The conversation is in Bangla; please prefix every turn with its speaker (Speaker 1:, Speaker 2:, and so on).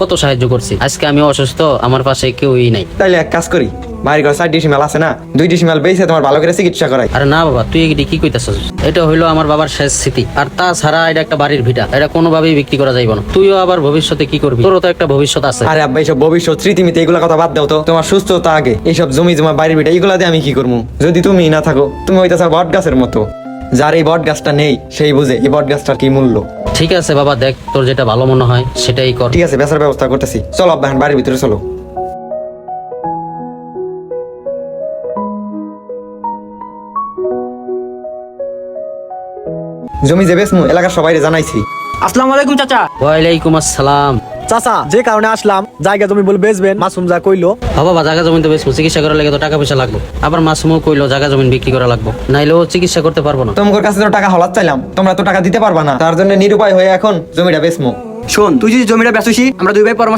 Speaker 1: কত সাহায্য করছি? আজকে আমি অসুস্থ আমার পাশে কেউই নাই।
Speaker 2: তাইলে এক কাজ করি বাড়ির ঘর ডিসিমাল আছে না? দুই ডিসিমাল বেঁচে তোমার ভালো করে চিকিৎসা করাই।
Speaker 1: আরে না বাবা তুই এটি কি কইতাছস? এটা হইল আমার বাবার শেষ স্মৃতি। আর তাছাড়া এটা একটা বাড়ির ভিটা এটা কোনোভাবেই বিক্রি করা যাইব না। তুইও আবার ভবিষ্যতে কি করবি? তোরও তো একটা ভবিষ্যৎ আছে।
Speaker 2: আরে আব্বা এইসব ভবিষ্যৎ স্মৃতিমিতে এগুলা কথা বাদ দাও তো। তোমার সুস্থতা আগে। এইসব জমি জমা বাড়ির বিটা এগুলা দিয়ে আমি কি করব যদি তুমি না থাকো তুমি হইতেছ বট গাছের মতো। যার এই বট গাছটা নেই সেই বুঝে এই বট গাছটার কি মূল্য।
Speaker 1: ঠিক আছে বাবা দেখ তোর যেটা ভালো মনে হয় সেটাই কর।
Speaker 2: ঠিক আছে বেচার ব্যবস্থা করতেছি। চলো আব্বা এখন বাড়ির ভিতরে চলো। জমি যে বেসমু এলাকার সবাই জানাইছি।
Speaker 3: আসসালামু আলাইকুম চাচা।
Speaker 1: ওয়ালাইকুম আসসালাম।
Speaker 4: চাচা যে কারণে আসলাম জায়গা জমি বলে বেচবেন মাসুম যা কইলো।
Speaker 1: হ বাবা জায়গা জমি তো বেচবো চিকিৎসা করার লাগে তো টাকা পয়সা লাগবে। আবার মাসুমও কইলো জায়গা জমি বিক্রি করা লাগবে। নাইলেও চিকিৎসা করতে পারব না।
Speaker 2: তোমার কাছে তো টাকা হলাত চাইলাম তোমরা তো টাকা দিতে পারবা না। তার জন্য নিরুপায় হয়ে এখন জমিটা বেচমো।
Speaker 3: শোন তুই যদি জমিটা বেচুসি আমরা দুই ভাই পরামর্শ